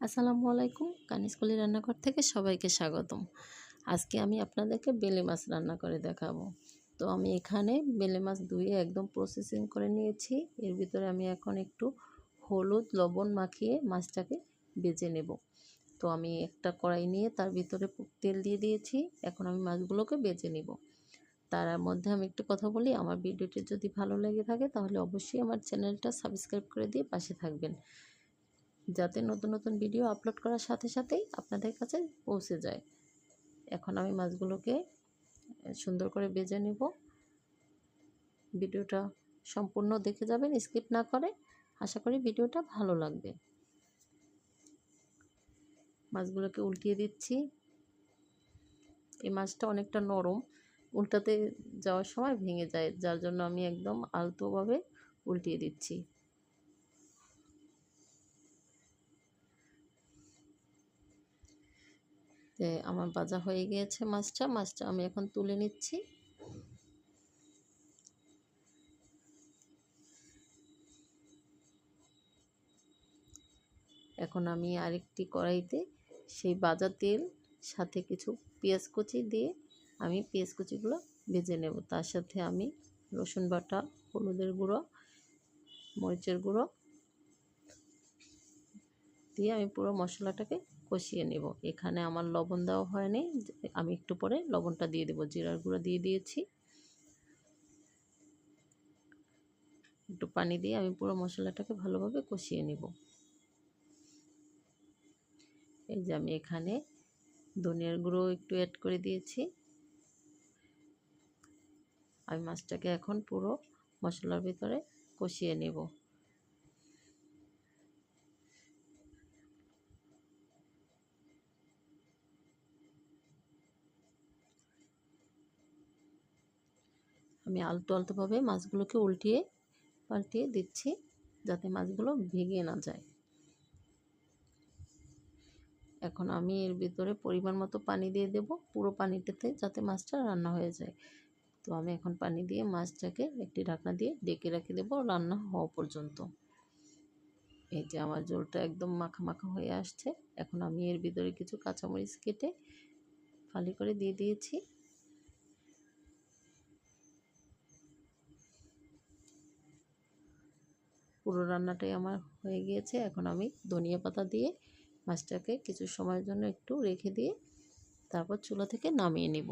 আসসালামু আলাইকুম কানিসকুলি রান্নাঘর থেকে সবাইকে স্বাগতম। আজকে আমি আপনাদেরকে বেলে মাছ রান্না করে দেখাবো। তো আমি এখানে বেলে মাছ ধুয়ে একদম প্রসেসিং করে নিয়েছি। এর ভিতরে আমি এখন একটু হলুদ, লবণ মাখিয়ে মাছটাকে বেজে নেব। তো আমি একটা কড়াই নিয়ে তার ভিতরে তেল দিয়ে দিয়েছি। এখন আমি মাছগুলোকে বেজে নেব। তার মধ্যে আমি একটু কথা বলি। আমার ভিডিওটি যদি ভালো লেগে থাকে তাহলে অবশ্যই আমার চ্যানেলটা সাবস্ক্রাইব করে দিয়ে পাশে থাকবেন। যাতে নতুন নতুন ভিডিও আপলোড করার সাথে সাথেই আপনাদের কাছে পৌঁছে যায়। এখন আমি মাছগুলোকে সুন্দর করে বেজে নেব। ভিডিওটা সম্পূর্ণ দেখে যাবেন স্কিপ না করে। আশা করি ভিডিওটা ভালো লাগবে। মাছগুলোকে উল্টিয়ে দিচ্ছি। এই মাছটা অনেকটা নরম। উল্টাতে যাওয়ার সময় ভেঙে যায়, যার জন্য আমি একদম আলতোভাবে উল্টিয়ে দিচ্ছি। যে আমার ভাজা হয়ে গিয়েছে মাছটা মাছটা আমি এখন তুলে নিচ্ছি। এখন আমি আরেকটি কড়াইতে সেই ভাজা তেল, সাথে কিছু পেঁয়াজ কুচি দিয়ে আমি পেঁয়াজ কুচিগুলো ভেজে নেব। তার সাথে আমি রসুন বাটা, হলুদের গুঁড়ো, মরিচের গুঁড়ো দিয়ে আমি পুরো মশলাটাকে কষিয়ে নেব। এখানে আমার লবণ দেওয়া হয়নি। আমি একটু পরে লবণটা দিয়ে দেবো। জিরার গুঁড়ো দিয়ে দিয়েছি। একটু পানি দিয়ে আমি পুরো মশলাটাকে ভালোভাবে কষিয়ে নেব। এই যে আমি এখানে ধনিয়ার গুঁড়ো একটু অ্যাড করে দিয়েছি। আমি মাছটাকে এখন পুরো মশলার ভিতরে কষিয়ে নেব। আমি আলতো আলতোভাবে মাছগুলোকে উল্টিয়ে পাল্টিয়ে দিচ্ছি যাতে মাছগুলো ভেঙে না যায়। এখন আমি এর ভিতরে পরিমাণ মতো পানি দিয়ে দেব, পুরো পানিটাতে যাতে মাছটা রান্না হয়ে যায়। তো আমি এখন পানি দিয়ে মাছটাকে একটি ঢাকনা দিয়ে ডেকে রেখে দেবো রান্না হওয়া পর্যন্ত। এই যে আমার জলটা একদম মাখা মাখা হয়ে আসছে। এখন আমি এর ভিতরে কিছু কাঁচামরিচ কেটে ফালি করে দিয়ে দিয়েছি। পুরো রান্নাটাই আমার হয়ে গিয়েছে। এখন আমি ধনিয়া পাতা দিয়ে মাছটাকে কিছু সময়ের জন্য একটু রেখে দিয়ে তারপর চুলা থেকে নামিয়ে নেব।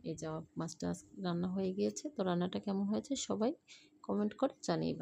এই যে আমার মাছটা রান্না হয়ে গিয়েছে। তো রান্নাটা কেমন হয়েছে সবাই কমেন্ট করে জানিয়ে